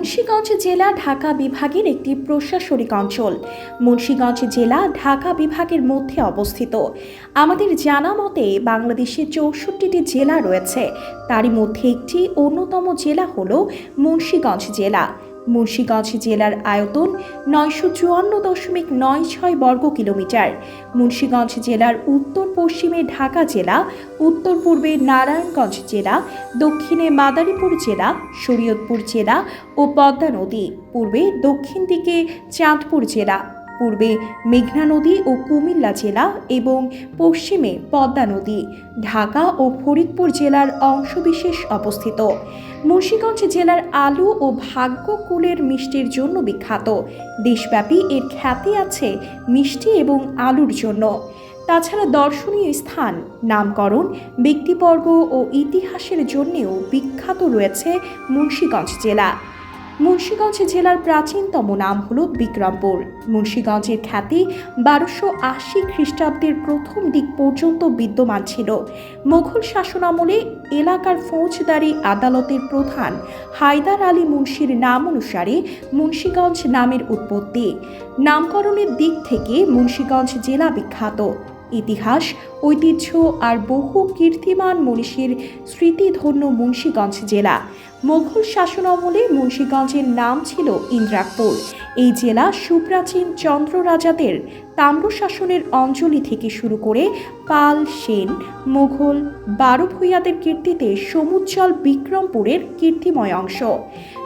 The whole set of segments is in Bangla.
মুন্সীগঞ্জ জেলা ঢাকা বিভাগের একটি প্রশাসনিক অঞ্চল। মুন্সীগঞ্জ জেলা ঢাকা বিভাগের মধ্যে অবস্থিত। আমাদের জানা মতে বাংলাদেশে চৌষট্টিটি জেলা রয়েছে। তারই মধ্যে একটি অন্যতম জেলা হল মুন্সীগঞ্জ জেলা। মুন্সীগঞ্জ জেলার আয়তন নয়শো চুয়ান্ন দশমিক নয় ছয় বর্গ কিলোমিটার। মুন্সীগঞ্জ জেলার উত্তর পশ্চিমে ঢাকা জেলা, উত্তর পূর্বে নারায়ণগঞ্জ জেলা, দক্ষিণে মাদারীপুর জেলা, শরীয়তপুর জেলা ও পদ্মা নদী। পূর্বে দক্ষিণ দিকে চাঁদপুর জেলা। পূর্বে মেঘনা নদী ও কুমিল্লা জেলা এবং পশ্চিমে পদ্মা নদী, ঢাকা ও ফরিদপুর জেলার অংশবিশেষ অবস্থিত। মুন্সীগঞ্জ জেলার আলু ও ভাগ্যকুলের মিষ্টির জন্য বিখ্যাত। দেশব্যাপী এর খ্যাতি আছে মিষ্টি এবং আলুর জন্য। তাছাড়া দর্শনীয় স্থান, নামকরণ, ব্যক্তিবর্গ ও ইতিহাসের জন্যেও বিখ্যাত রয়েছে মুন্সীগঞ্জ জেলা। মুন্সীগঞ্জ জেলার প্রাচীনতম নাম হল বিক্রমপুর। মুন্সীগঞ্জের খ্যাতি বারোশো আশি খ্রিস্টাব্দের প্রথম দিক পর্যন্ত বিদ্যমান ছিল। মুঘল শাসনামলে এলাকার ফৌজদারি আদালতের প্রধান হায়দার আলী মুন্সির নাম অনুসারে মুন্সীগঞ্জ নামের উৎপত্তি। নামকরণের দিক থেকে মুন্সীগঞ্জ জেলা বিখ্যাত। ইতিহাস, ঐতিহ্য আর বহু কীর্তিমান মনীষীর স্মৃতিধন্য মুন্সীগঞ্জ জেলা। মোঘল শাসনামলে মুন্সীগঞ্জের নাম ছিল ইন্দ্রাকপুর এই জেলা সুপ্রাচীন চন্দ্র রাজাদের তাম্র শাসনের অঞ্জলি থেকে শুরু করে পাল, সেন, মোঘল বারো ভূঁইয়াদের কীর্তিতে সমুজ্জ্বল বিক্রমপুরের কীর্তিময় অংশ।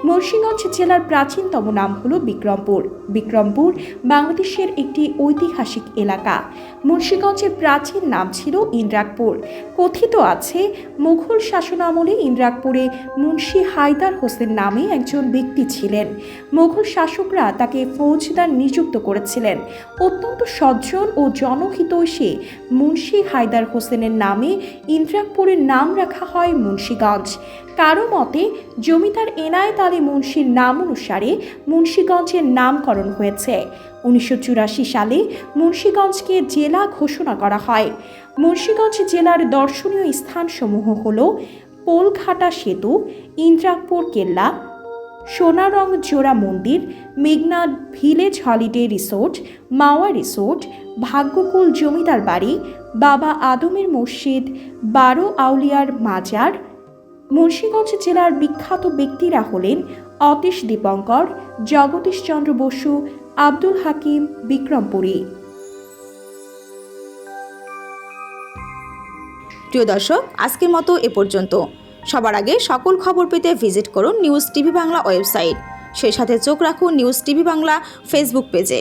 মুন্সীগঞ্জ জেলার প্রাচীনতম নাম হল বিক্রমপুর। বিক্রমপুর বাংলাদেশের একটি ঐতিহাসিক এলাকা। মুন্সীগঞ্জের প্রাচীন নাম ছিল ইন্দ্রাকপুর কথিত আছে, মুঘল শাসনামলে ইন্দ্রাকপুরে মুন্সি হায়দার হোসেন নামে একজন ব্যক্তি ছিলেন। মুঘল শাসকরা তাকে ফৌজদার নিযুক্ত করেছিলেন। অত্যন্ত সজ্জন ও জনহিতৈষী মুন্সি হায়দার হোসেনের নামে ইন্দ্রাকপুরের নাম রাখা হয় মুন্সীগঞ্জ। কারও মতে, জমিদার এনায়েত আলী মুন্সির নাম অনুসারে মুন্সীগঞ্জের নামকরণ হয়েছে। উনিশশো চুরাশি সালে মুন্সীগঞ্জকে জেলা ঘোষণা করা হয়। মুন্সীগঞ্জ জেলার দর্শনীয় স্থানসমূহ হল পোলঘাটা সেতু, ইন্দ্রাকপুর কেল্লা, সোনারং জোড়া মন্দির মেঘনা village holiday resort, Mawa resort, Bhagyakul জমিদার বাড়ি, বাবা আদমের মসজিদ, বারো আউলিয়ার মাজার, মুন্সীগঞ্জ জেলার বিখ্যাত ব্যক্তিরা হলেন অতীশ দীপঙ্কর, জগদীশ চন্দ্র বসু, আব্দুল হাকিম বিক্রমপুরী। প্রিয় দর্শক, আজকের মতো এ পর্যন্ত। সবার আগে সকল খবর পেতে ভিজিট করুন নিউজ টিভি বাংলা ওয়েবসাইট। সেই সাথে চোখ রাখুন নিউজ টিভি বাংলা ফেসবুক পেজে।